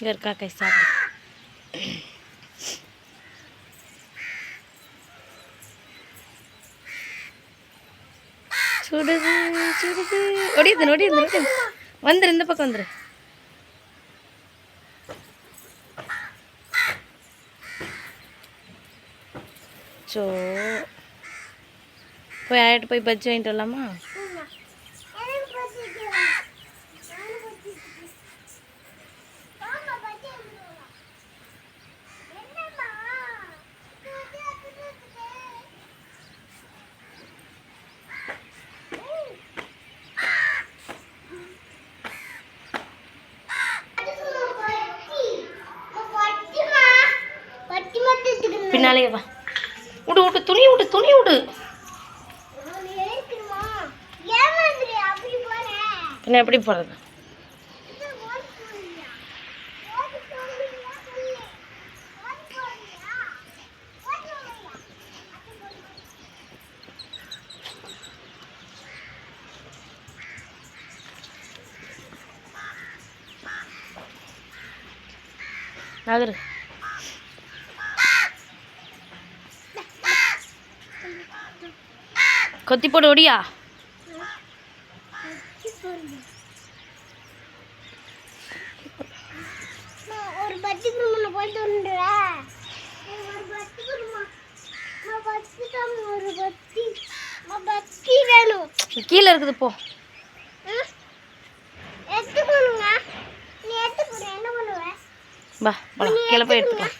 Biar kakek sahur. சுடுது சுடுது. ஒடியுது ஒடியுது ஒடியுது வந்துரு இந்த பக்கம் வந்துரு. ஸோ போய் ஆயிட்டு போய் பஜ்ஜி வாங்கிட்டு வரலாமா? பின்னாலே வா. விடு விட்டு துணி விடு துணி விடு பின்ன எப்படி போகிறது நகரு. கொத்தி போடு ஒடியா ஒரு பத்தி குருமனை போயிட்டு வந்துடுறேன் ஒரு பத்தி குருமா பத்தி ஒரு பத்தி பத்தி வேணும் கீழே இருக்குது போ. எடுத்து போடுங்க நீ எடுத்து என்ன பண்ணுவேன் வா போலாம். கீழே போய் எடுத்துக்கலாம்.